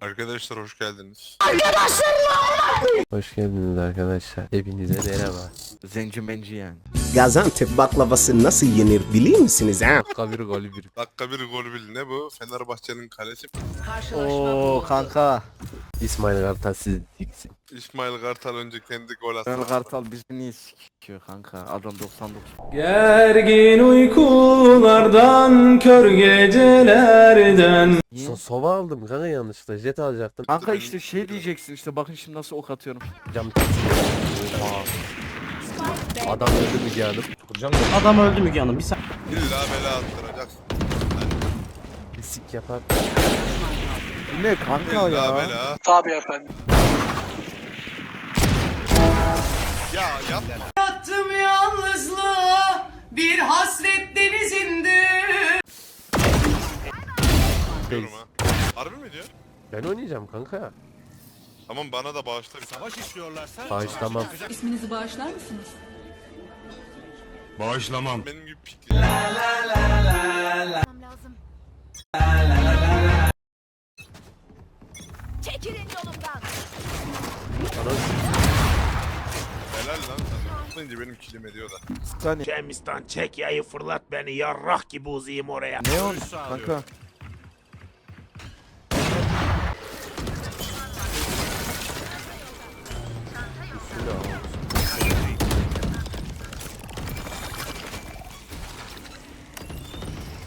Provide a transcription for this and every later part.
Arkadaşlar hoş geldiniz. Hoş geldiniz arkadaşlar. Hepinize merhaba. Zenci menci yani. Gaziantep baklavası nasıl yenir biliyor musunuz ha? Dakika bir golü bir. Dakika bir gol bil. Ne bu? Fenerbahçe'nin kalesi. Oo kanka. İsmail Kartal siz diksin. İsmail Kartal önce kendi gol attı. Ren Kartal bizi niye sikiyor kanka? Adam 99. Gergin uykulardan, kör gecelerden? So sova aldım kanka yanlışlıkla. Jet alacaktım. Kanka işte şey diyeceksin işte bakın şimdi nasıl ok atıyorum. Cam. Adam öldü mü canım? Adam öldü Müge Hanım bir saniye İlla bela attıracaksın. Pislik yapar. Ne kanka İlla ya? bela. Ya yap. Yattım yalnızlığa bir hasret denizinde. Diyorum ha. Harbi mi diyor? Ben oynayacağım kanka. Tamam bana da bağışla. Savaş istiyorlarsa. Bağışlamam. İsminizi bağışlar mısınız? Benim gibi pikli. Çekilin sana. Atlayınca benim kilim ediyor da. Saniye. Cemmistan çek yayı fırlat beni yarrah gibi uzayayım oraya. Ne o? Kanka.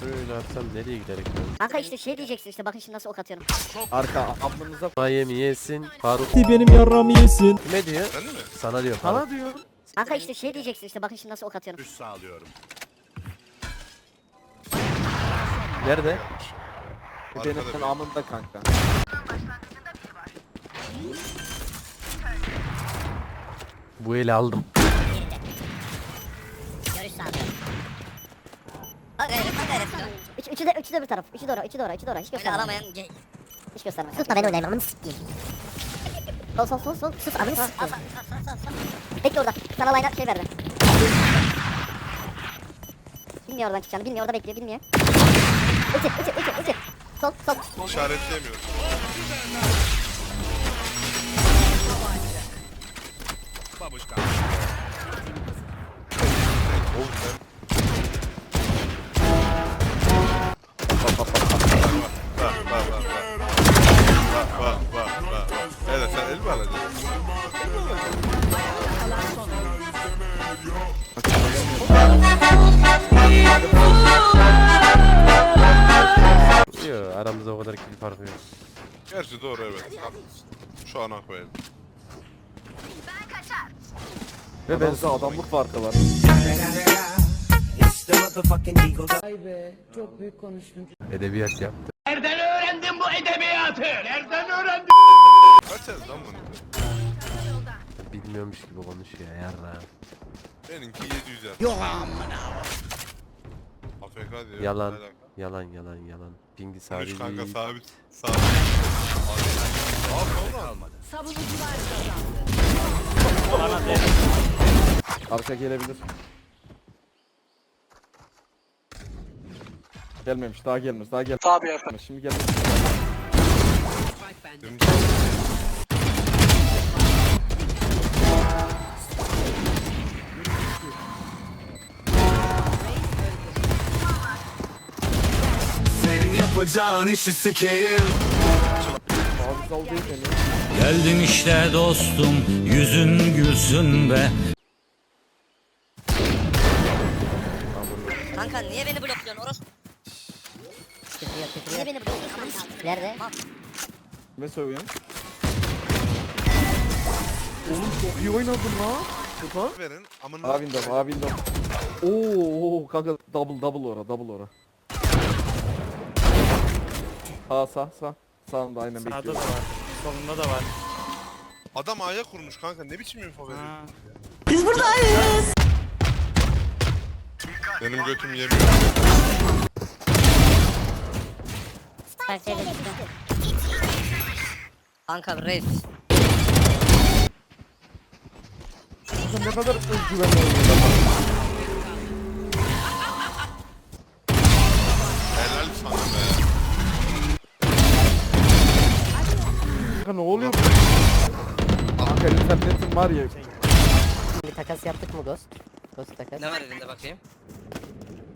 Böyle atsam nereye giderek ben? Kanka işte şey diyeceksin işte bakın şimdi nasıl ok atıyorum. Arka amınıza Mayemi yesin. Faruk benim yarramı yesin kime diyor? Mi? Sana diyor Faruk. sana diyor. Kanka işte şey diyeceksin işte bakın şimdi nasıl ok atıyorum. Nerede? Bu Arkada benim bir. amında kanka. Bu eli aldım. Görüş sağlıyorum. Bak gayret bak gayret. Üç, üçü de üçü de bir taraf. Üçü doğru, üçü doğru, üçü doğru. Hiç gösterme. alamayan Hiç gösterme. Sus da ben oynayayım amını sikeyim. Sol sol sol sol. Sus amını sikeyim. Bekle orada. Sana line şey verdi. Bilmiyor oradan çıkacağını. Bilmiyor orada bekliyor. Bilmiyor. Ulti ulti ulti ulti. Sol sol. İşaretleyemiyorum. Oğlum ben... Yok aramızda o kadar kill farkı yok. Gerçi doğru evet. Şu an hak verdim. Ve benimde adamlık farkı var. Edebiyat yaptı. Kaç el lan bunu? Bilmiyormuş gibi konuşuyor yarra. Benimki 700 yer. Yok amına. AFK diyor. Yalan. Ne alaka? Yalan yalan yalan. Pingi 13 sabit. kanka sabit. Sabit. Aa soldan. Savunucular kazandı. Arka gelebilir. Gelmemiş daha gelmez daha gelmez. Tabii efendim. Şimdi gelmiş. Dümdüz. Abi sal değil seni. Geldim işte dostum yüzün gülsün be Kanka niye beni blokluyorsun orospu? Küfür yok küfür yok. Niye beni blokluyorsun? Nerede? Ne söylüyorsun? Oğlum çok iyi oynadın lan. Kupa. Verin. Amına. A window, A window. Oo, oo, kanka double double ora, double ora. Sağ sağ sağ. Sağında aynen Sağda da bekliyorum. var. Solunda da var. Adam A'ya kurmuş kanka. Ne biçim info veriyor? Ha. Benim götüm yemiyor. Kanka reis. Ne kadar özgüvenli oynuyor. Kanka ne oluyor? Kanka internetin var ya. Bir takas yaptık mı Ghost? Ghost takas. Ne var elinde bakayım?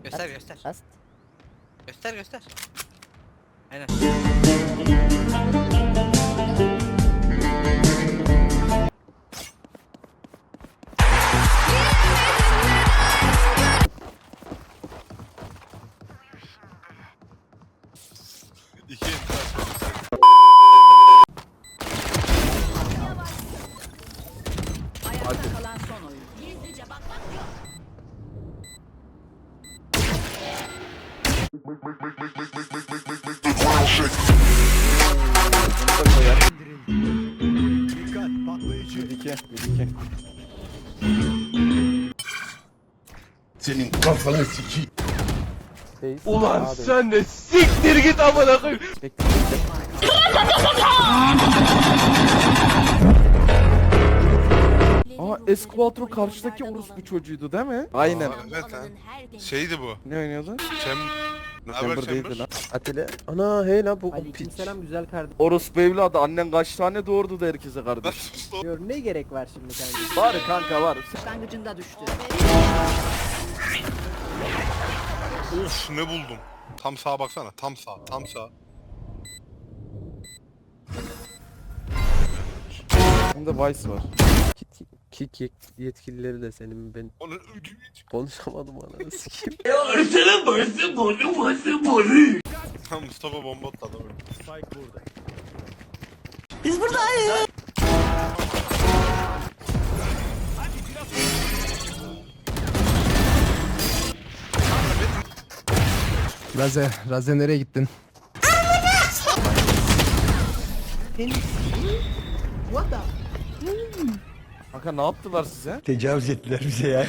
Göster göster. Bas. Göster göster. Aynen. İki Senin kafanı sikeyim. Ulan sen de siktir git amına koyayım. Bekle bekle. Aa Esquadro karşıdaki orospu çocuğuydu değil mi? Aynen. Aa, evet ha. Şeydi bu. Ne oynuyordu? Cem... Ne haber Chamber değildi lan. Atilla. Ana hey lan bu o piç. Aleykümselam güzel kardeşim. Orospu evladı annen kaç tane doğurdu da herkese kardeş. Diyor ne gerek var şimdi kardeşim? var kanka var. Başlangıcında düştü. Of ne buldum. Tam sağa baksana. Tam sağ. Tam sağ. Şimdi Vice var. Kick kick yetkilileri de senin ben Onu konuşamadım ananı sikeyim. Tam Mustafa bomba attı adamı. Raze, Raze nereye gittin? Kanka ne yaptılar size? Tecavüz ettiler bize yani.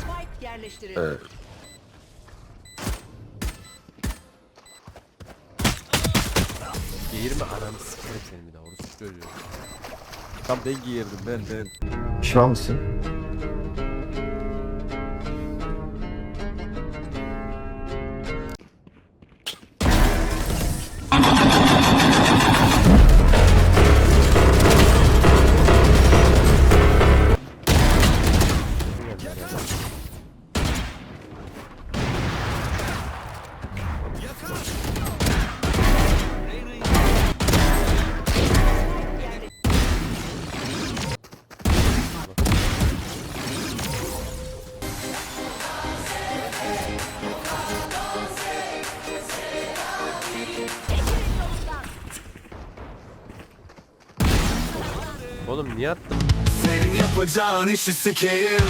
Spike yerleştirildi. Giyirme ananı sikeyim senin bir daha orası çocuğu. Tam ben giyirdim ben ben. Şuan mısın? Oğlum niye attın? Yapacağın işi sikeyim.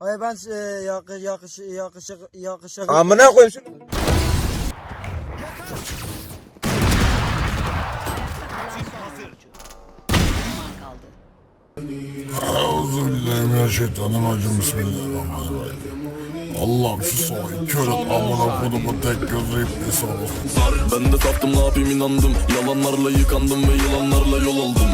Ay ben yakış yakış yakış yakış Amına koyayım şunu. Euzubillahimineşşeytanirracim. Bismillahirrahmanirrahim. Allah'ım şu soğuk kör et amına kodumu tek gözü iblisi olur. Ben de taptım ne yapayım inandım Yalanlarla yıkandım ve yılanlarla yol aldım